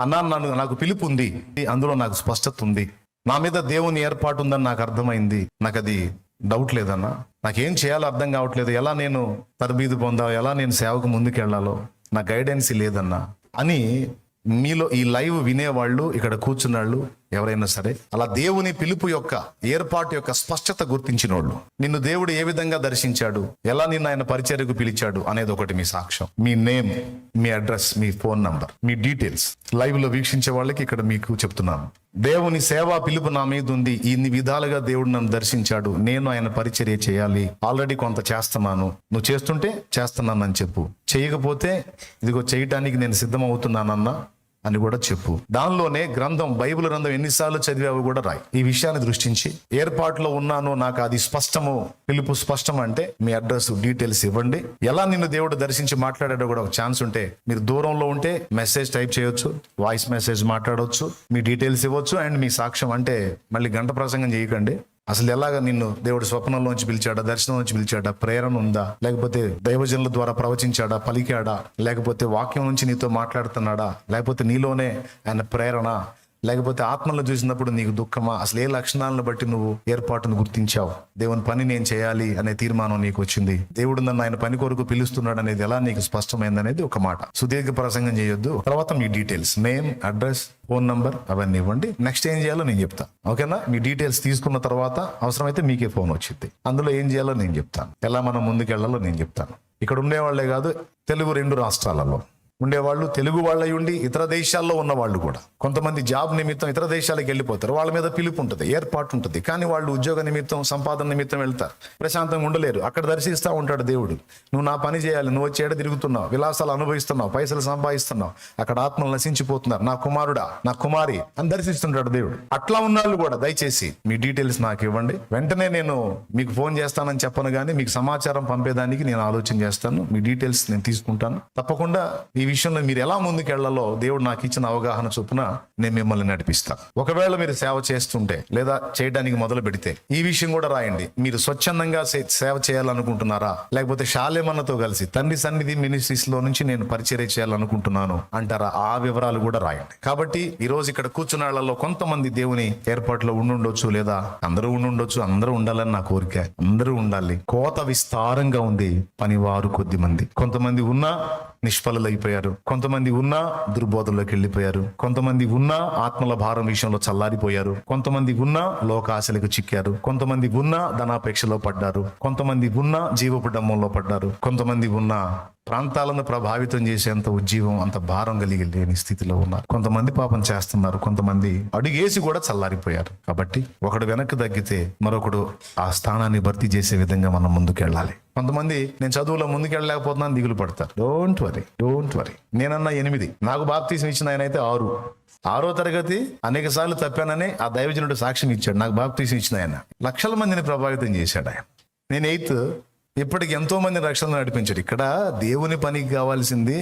అన్నా నన్ను నాకు పిలుపు ఉంది అందులో నాకు స్పష్టత ఉంది నా మీద దేవుని ఏర్పాటు ఉందని నాకు అర్థమైంది. నాకు అది డౌట్ లేదన్నా. నాకేం చేయాలో అర్థం కావట్లేదు. ఎలా నేను తరబీదు పొందాలో ఎలా నేను సేవకు ముందుకెళ్ళాలో నా గైడెన్స్ లేదన్నా. అని మీలో ఈ లైవ్ వినేవాళ్ళు ఇక్కడ కూర్చున్నాళ్ళు ఎవరైనా సరే అలా దేవుని పిలుపు యొక్క ఏర్పాటు యొక్క స్పష్టత గుర్తించిన వాళ్ళు నిన్ను దేవుడు ఏ విధంగా దర్శించాడు? ఎలా నిన్ను ఆయన పరిచర్యకు పిలిచాడు అనేది ఒకటి మీ సాక్ష్యం. మీ నేమ్ మీ అడ్రస్ మీ ఫోన్ నంబర్ మీ డీటెయిల్స్. లైవ్లో వీక్షించే వాళ్ళకి ఇక్కడ మీకు చెప్తున్నాను. దేవుని సేవా పిలుపు నా మీద ఉంది. ఇన్ని విధాలుగా దేవుడు నన్ను దర్శించాడు. నేను ఆయన పరిచర్య చేయాలి. ఆల్రెడీ కొంత చేస్తున్నాను. నువ్వు చేస్తుంటే చేస్తున్నానని చెప్పు. చేయకపోతే ఇదిగో చేయటానికి నేను సిద్ధమవుతున్నానన్నా అని కూడా చెప్పు. దానిలోనే గ్రంథం బైబిల్ గ్రంథం ఎన్నిసార్లు చదివావు కూడా రాయి. ఈ విషయాన్ని దృష్టించి ఏర్పాటులో ఉన్నాను నాకు అది స్పష్టము పిలుపు స్పష్టం అంటే మీ అడ్రస్ డీటెయిల్స్ ఇవ్వండి. ఎలా నిన్ను దేవుడు దర్శించి మాట్లాడాడో కూడా ఒక ఛాన్స్ ఉంటే మీరు దూరంలో ఉంటే మెసేజ్ టైప్ చేయొచ్చు వాయిస్ మెసేజ్ మాట్లాడవచ్చు మీ డీటెయిల్స్ ఇవ్వచ్చు అండ్ మీ సాక్ష్యం అంటే మళ్ళీ గంట ప్రసంగం చేయకండి. అసలు ఎలాగ నిన్ను దేవుడు స్వప్నంలోంచి పిలిచాడా దర్శనంలోంచి పిలిచాడా ప్రేరణ ఉందా? లేకపోతే దైవజనుల ద్వారా ప్రవచించాడా పలికాడా? లేకపోతే వాక్యం నుంచి నీతో మాట్లాడుతున్నాడా? లేకపోతే నీలోనే ఆయన ప్రేరణ? లేకపోతే ఆత్మలో చూసినప్పుడు నీకు దుఃఖమా? అసలు ఏ లక్షణాలను బట్టి నువ్వు ఏర్పాటును గుర్తించావు? దేవుని పని నేను చేయాలి అనే తీర్మానం నీకు వచ్చింది. దేవుడు నన్ను ఆయన పని కొరకు పిలుస్తున్నాడు అనేది ఎలా నీకు స్పష్టమైంది అనేది ఒక మాట. సుదీర్ఘ ప్రసంగం చేయొద్దు. తర్వాత మీ details name address phone number అవన్నీ ఇవ్వండి. నెక్స్ట్ ఏం చేయాలో నేను చెప్తాను. ఓకేనా? మీ డీటెయిల్స్ తీసుకున్న తర్వాత అవసరమైతే మీకే ఫోన్ వచ్చింది. అందులో ఏం చేయాలో నేను చెప్తాను. ఎలా మనం ముందుకెళ్ళాలో నేను చెప్తాను. ఇక్కడ ఉండేవాళ్ళే కాదు తెలుగు రెండు రాష్ట్రాలలో. ఉండేవాళ్ళు తెలుగు వాళ్ళై ఉండి ఇతర దేశాల్లో ఉన్న వాళ్ళు కూడా. కొంతమంది జాబ్ నిమిత్తం ఇతర దేశాలకు వెళ్ళిపోతారు. వాళ్ళ మీద పిలుపు ఉంటుంది ఏర్పాటు ఉంటుంది. కానీ వాళ్ళు ఉద్యోగ నిమిత్తం సంపాదన నిమిత్తం వెళ్తారు. ప్రశాంతంగా ఉండలేరు. అక్కడ దర్శిస్తూ ఉంటాడు దేవుడు. నువ్వు నా పని చేయాలి. నువ్వు వచ్చేట తిరుగుతున్నావు? విలాసాలు అనుభవిస్తున్నావు? పైసలు సంపాదిస్తున్నావు? అక్కడ ఆత్మలు నశించిపోతున్నారు. నా కుమారుడా నా కుమారి అని దర్శిస్తుంటాడు దేవుడు. అట్లా ఉన్న వాళ్ళు కూడా దయచేసి మీ డీటెయిల్స్ నాకు ఇవ్వండి. వెంటనే నేను మీకు ఫోన్ చేస్తానని చెప్పను కానీ మీకు సమాచారం పంపేదానికి నేను ఆలోచన చేస్తాను. మీ డీటెయిల్స్ నేను తీసుకుంటాను. తప్పకుండా ఈ విషయంలో మీరు ఎలా ముందుకెళ్ళాలో దేవుడు నాకు ఇచ్చిన అవగాహన చొప్పున నేను మిమ్మల్ని నడిపిస్తాను ఒకవేళ మీరు సేవ చేస్తుంటే లేదా చేయడానికి మొదలు పెడితే ఈ విషయం కూడా రాయండి. మీరు స్వచ్ఛందంగా సే- సేవ చేయాలనుకుంటున్నారా? లేకపోతే షాలేమన్నతో కలిసి తండ్రి సన్నిధి మినిస్ట్రీస్లో నుంచి నేను పరిచర్య చేయాలనుకుంటున్నాను అంటారా? ఆ వివరాలు కూడా రాయండి. కాబట్టి ఈ రోజు ఇక్కడ కూర్చున్న వాళ్ళలో కొంతమంది దేవుని ఏర్పాట్లో ఉండుండొచ్చు లేదా అందరూ ఉండుండొచ్చు అందరూ ఉండాలని నా కోరిక. అందరూ ఉండాలి. కోత విస్తారంగా ఉంది పనివారు కొద్ది మంది కొంతమంది ఉన్నా నిష్ఫలైపోయారు కొంతమంది ఉన్నా దుర్బోధంలోకి వెళ్ళిపోయారు. కొంతమంది ఉన్నా ఆత్మల భారం విషయంలో చల్లారిపోయారు. కొంతమంది ఉన్నా లోకాశలకు చిక్కారు. కొంతమంది ఉన్నా ధనాపేక్షలో పడ్డారు. కొంతమంది ఉన్నా జీవపు డమ్మంలో పడ్డారు. కొంతమంది ఉన్నా ప్రాంతాలను ప్రభావితం చేసేంత ఉజ్జీవం అంత భారం కలిగి లేని స్థితిలో ఉన్నారు కొంతమంది పాపం చేస్తున్నారు. కొంతమంది అడుగేసి కూడా చల్లారిపోయారు. కాబట్టి ఒకడు వెనక్కి తగ్గితే మరొకడు ఆ స్థానాన్ని భర్తీ చేసే విధంగా మనం ముందుకెళ్ళాలి. కొంతమంది నేను చదువులో ముందుకెళ్ళలేకపోతున్నాను దిగులు పడతారు. డోంట్ వరీ డోంట్ వరీ నేనన్నా ఎనిమిది. నాకు బాప్తీసం ఇచ్చిన ఆయన అయితే ఆరు. ఆరో తరగతి అనేక సార్లు తప్పానని ఆ దైవజనుడు సాక్ష్యం ఇచ్చాడు. నాకు బాప్తీసం ఇచ్చిన ఆయన. లక్షల మందిని ప్రభావితం చేశాడు ఆయన. నేను ఎయిత్ ఇప్పటికి ఎంతో మంది రక్షణ నడిపించాడు ఇక్కడ దేవుని పనికి కావాల్సింది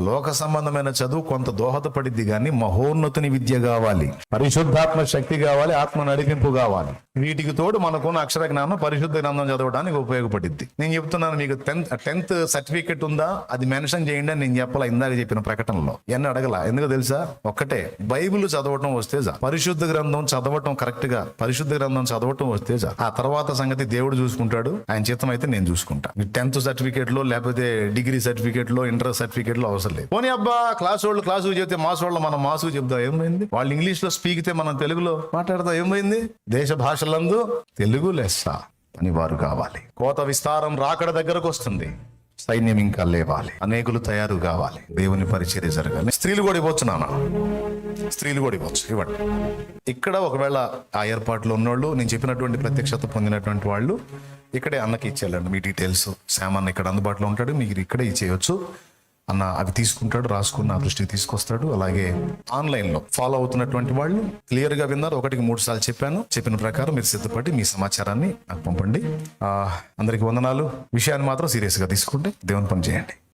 లోక సంబంధమైన చదువు కొంత దోహదపడిద్ది కానీ మహోన్నతుని విద్య కావాలి. పరిశుద్ధాత్మ శక్తి కావాలి ఆత్మ నడిపింపు కావాలి. వీటికి తోడు మనకున్న అక్షర జ్ఞానం పరిశుద్ధ గ్రంథం చదవడానికి ఉపయోగపడిద్ది. నేను చెప్తున్నాను మీకు టెన్త్ టెన్త్ సర్టిఫికెట్ ఉందా? అది మెన్షన్ చేయండి అని నేను చెప్పాల ఇందాక చెప్పిన ప్రకటనలో. ఎన్ని అడగల? ఎందుకు తెలుసా? ఒక్కటే. బైబిల్ చదవటం వస్తే చాలు. పరిశుద్ధ గ్రంథం చదవటం కరెక్ట్గా పరిశుద్ధ గ్రంథం చదవటం వస్తే చాలు. ఆ తర్వాత సంగతి దేవుడు చూసుకుంటాడు ఆయన చిత్తం అయితే నేను చూసుకుంటా. టెన్త్ సర్టిఫికేట్లో లేకపోతే డిగ్రీ సర్టిఫికేట్లో ఇంటర్ సర్టిఫికేట్లో అవసరం లేదు. పోనీ అబ్బా క్లాస్ వాళ్ళు క్లాసు చెప్తే మాస్ వాళ్ళు మనం మాసు చెప్దాం ఏమైంది? వాళ్ళు ఇంగ్లీష్లో స్పీకితే మనం తెలుగులో మాట్లాడదాం ఏమైంది? దేశ భాషలందు తెలుగు లెస్స అని వారు కావాలి. కోత విస్తారం రాకడ దగ్గరకు వస్తుంది. సైన్యం ఇంకా లేవాలి. అనేకులు తయారు కావాలి. దేవుని పరిచర్య జరగాలి. స్త్రీలు కూడా ఇవ్వచ్చు నాన్న. స్త్రీలు కూడా ఇవ్వచ్చు. ఇవ్వండి. ఇక్కడ ఒకవేళ ఆ ఏర్పాట్లో ఉన్నోళ్ళు నేను చెప్పినటువంటి ప్రత్యక్షత పొందినటువంటి వాళ్ళు ఇక్కడే అన్నకి ఇచ్చేయాలండి మీ డీటెయిల్స్. సామాన్ ఇక్కడ అందుబాటులో ఉంటాడు మీరు ఇక్కడే ఇచ్చేయచ్చు. అన్న అవి తీసుకుంటాడు రాసుకున్న నా దృష్టికి తీసుకొస్తాడు. అలాగే ఆన్లైన్లో ఫాలో అవుతున్నటువంటి వాళ్ళు క్లియర్గా విన్నారు. ఒకటికి మూడు సార్లు చెప్పాను. చెప్పిన ప్రకారం మీరు సిద్ధపడి మీ సమాచారాన్ని నాకు పంపండి. ఆ, అందరికీ వందనాలు. విషయాన్ని మాత్రం సీరియస్గా తీసుకోండి దేవుని పని చేయండి.